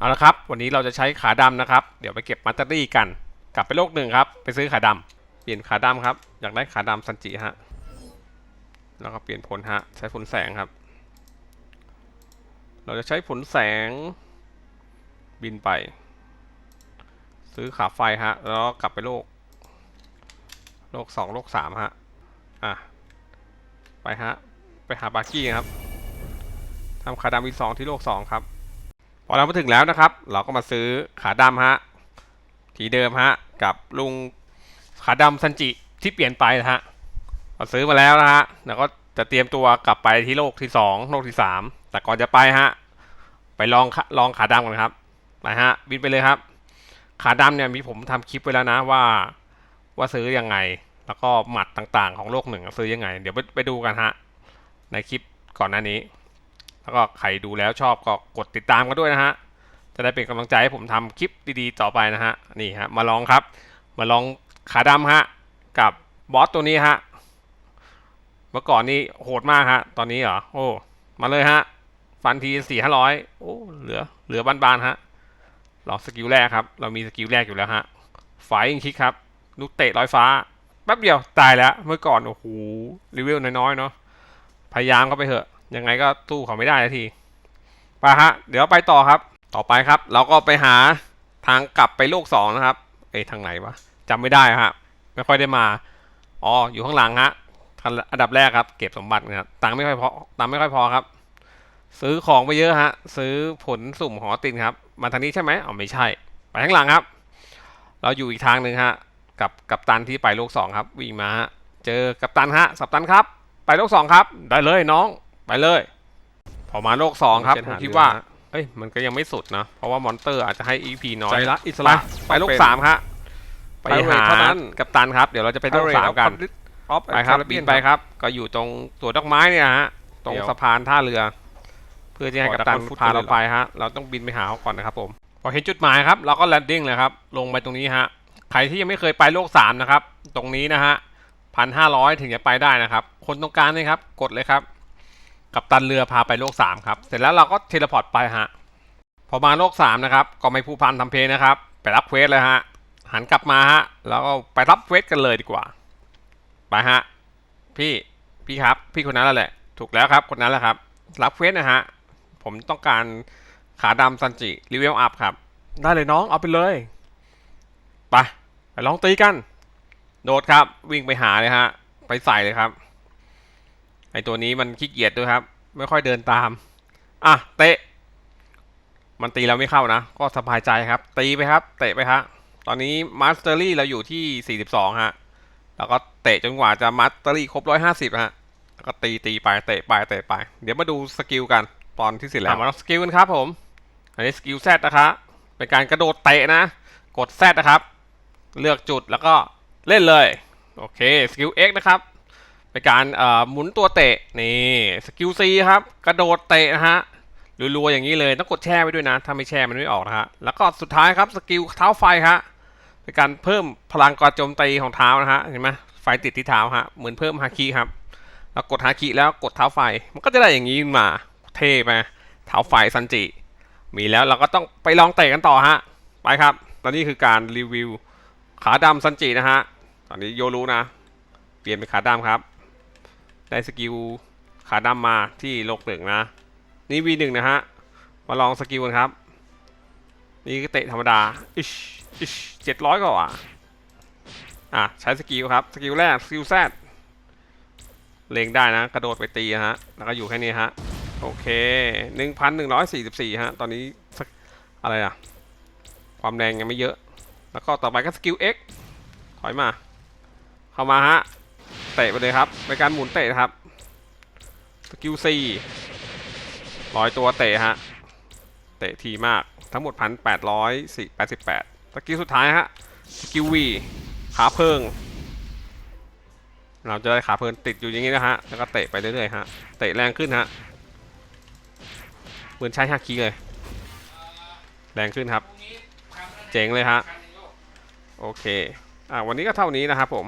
เอาละครับ วันนี้เราจะใช้ขาดำนะครับ เดี๋ยวไปเก็บมัตเตอรี่กัน กลับไปโลกหนึ่งครับ ไปซื้อขาดำเปลี่ยนขาดำครับ อยากได้ขาดำซันจิฮะ แล้วก็เปลี่ยนผลฮะ ใช้ผลแสงครับ เราจะใช้ผลแสง บินไป ซื้อขาไฟฮะ แล้วกลับไปโลก โลกสองโลกสามฮะ อะ ไปฮะ ไปหาบาร์กี้ครับทำขาดำอีกสองที่โลกสองครับ พอเรามาถึงแล้วนะครับ เราก็มาซื้อขาดำฮะทีเดิมฮะกับลุงขาดำซันจิที่เปลี่ยนไปนะฮะเราซื้อมาแล้วนะฮะแล้วก็จะเตรียมตัวกลับไปที่โลกที่สองโลกที่สามแต่ก่อนจะไปฮะไปลองลองขาดำกันครับไปฮะบินไปเลยครับ ขาดำเนี่ยมีผมทำคลิปไว้แล้วนะว่าว่าซื้อยังไง แล้วก็หมัดต่างๆ ของโลกหนึ่งซื้อยังไง เดี๋ยวไปไปดูกันฮะในคลิปก่อนหน้านี้ แล้วก็ใครดูแล้วชอบก็กดติดตามกันด้วยนะฮะ จะได้เป็นกำลังใจให้ผมทำคลิปดีๆต่อไปนะฮะ นี่ฮะ มาลองครับ มาลองขาดำฮะ กับบอสตัวนี้ฮะ เมื่อก่อนนี่โหดมากฮะ ตอนนี้เหรอ โอ้ มาเลยฮะ ฟันทีสี่ห้าร้อยโอ้ เหลือ เหลือบานๆฮะลองสกิลแรกครับ เรามีสกิลแรกอยู่แล้วฮะไฟยิงคิกครับ ลูกเตะลอยฟ้า แป๊บเดียวตายแล้ว เมื่อก่อนโอ้โหรีเวลน้อยๆเนาะ พยายามเข้าไปเถอะ ยังไงก็สู้เขาไม่ได้ทีไปฮะ เดี๋ยวไปต่อครับ ต่อไปครับ เราก็ไปหาทางกลับไปโลกสองนะครับ เอ้ทางไหนวะจำไม่ได้ฮะ ไม่ค่อยได้มา อ๋อ อยู่ข้างหลังฮะ อันดับแรกครับ เก็บสมบัตินะครับ ตังค์ไม่ค่อยพอ ตังค์ไม่ค่อยพอครับ ซื้อของไปเยอะฮะ ซื้อผลสุ่มหอตินครับ มาทางนี้ใช่ไหมอ๋อไม่ใช่ ไปข้างหลังครับ เราอยู่อีกทางหนึ่งฮะ กับกับตันที่ไปโลกสองครับ วิ่งมาฮะ เจอกับตันฮะสับตันครับ ไปโลกสองครับ ได้เลยน้อง ไปเลย พอมาโลกสองครับผมคิดว่า เอ้ยมันก็ยังไม่สุดนะ เพราะว่ามอนเตอร์อาจจะให้ EP น้อยใจละอิสไประไปโลกเป็นสามฮะไปหาเท่านั้นกับตันครับ เดี๋ยวเราจะไปโลกสามกันออฟไปครับบินไปครับ ก็อยู่ตรงตัวดอกไม้เนี่ยฮะ ตรงเดี๋ยวสะพานท่าเรือ เพื่อที่ให้ขอกัปตันดักฟุตพาเลยเหรเราอไปฮะ เราต้องบินไปหาเขาก่อนนะครับผมพอเห็นจุดหมายครับ เราก็แลนดิ้งเลยครับ ลงไปตรงนี้ฮะ ใครที่ยังไม่เคยไปโลกสามนะครับ ตรงนี้นะฮะพันห้าร้อยถึงจะไปได้นะครับ คนตรงกลางนี่ครับ กดเลยครับ กัปตันเรือพาไปโลกสามครับ เสร็จแล้วเราก็เทเลพอร์ตไปฮะ พอมาโลกสามนะครับ ก็ไม่ผู้พันทำเพลงนะครับ ไปรับเควสเลยฮะ หันกลับมาฮะ แล้วก็ไปรับเควสกันเลยดีกว่า ไปฮะ พี่พี่ครับ พี่คนนั้นแล้วแหละ ถูกแล้วครับ คนนั้นแหละครับ รับเควสนะฮะ ผมต้องการขาดำซันจิรีเวลอัพครับ ได้เลยน้องเอาไปเลย ไปไปลองตีกัน โดดครับ วิ่งไปหาเลยฮะ ไปใส่เลยครับ ไอตัวนี้มันขี้เกียจด้วยครับ ไม่ค่อยเดินตาม อะ เตะ มันตีเราไม่เข้านะ ก็สบายใจครับ ตีไปครับ เตะไปฮะ ตอนนี้มาสเตอรี่เราอยู่ที่ 42 ฮะ แล้วก็เตะจนกว่าจะมาสเตอรี่ครบ 150 ฮะ แล้วก็ตีตีไป เตะไป เตะไป เดี๋ยวมาดูสกิลกัน ตอนที่เสร็จแล้ว มาลองสกิลกันครับผม อันนี้สกิลแซดนะครับเป็นการกระโดดเตะนะ กดแซดนะครับ เลือกจุดแล้วก็เล่นเลย โอเค สกิล X นะครับ เป็นการเอ่อหมุนตัวเตะนี่สกิล C ครับกระโดดเตะนะฮะรัวๆอย่างนี้เลยต้องกดแช่ไว้ด้วยนะ ถ้าไม่แช่มันไม่ออกนะฮะแล้วก็สุดท้ายครับสกิลเท้าไฟฮะเป็นการเพิ่มพลังการโจมตีของเท้านะฮะเห็นไหมไฟติดที่เท้าฮะเหมือนเพิ่มฮาคิครับแล้วกดฮาคิแล้วกดเท้าไฟมันก็จะได้อย่างนี้ขึ้นมาเท่ไหมเท้าไฟซันจิ มีแล้วเราก็ต้องไปลองเตะกันต่อฮะไปครับ ตอนนี้คือการรีวิวขาดำซันจินะฮะตอนนี้โยรู้นะ เปลี่ยนเป็นขาดำครับ ได้สกิลขาดำมาที่โลกหนึ่งนะ นี่ V1 นะฮะ มาลองสกิลกันครับ นี่ก็เตะธรรมดาอิชอิชเจ็ดร้อยกว่าอะ ใช้สกิลครับ สกิลแรก สกิลแซดเล็งได้นะ กระโดดไปตีฮะ แล้วก็อยู่แค่นี้ฮะ โอเคหนึ่งพันหนึ่งร้อยสี่สิบสี่ฮะ ตอนนี้อะไรอะความแรงยังไม่เยอะ แล้วก็ต่อไปก็สกิล X ถอยมา เข้ามาฮะ เตะไปเลยครับเป็นการหมุนเตะครับสกิล C ลอยตัวเตะฮะเตะทีมากทั้งหมดพันแปดร้อยสี่แปดสิบแปดสกิลสุดท้ายฮะสกิล V ขาเพิง เราจะได้ขาเพลินติดอยู่อย่างนี้นะฮะแล้วก็เตะไปเรื่อยๆฮะเตะแรงขึ้นฮะเหมือนใช้ฮาคิเลย แรงขึ้นครับ เจ๋งเลยฮะโอเคอ่าวันนี้ก็เท่านี้นะครับผม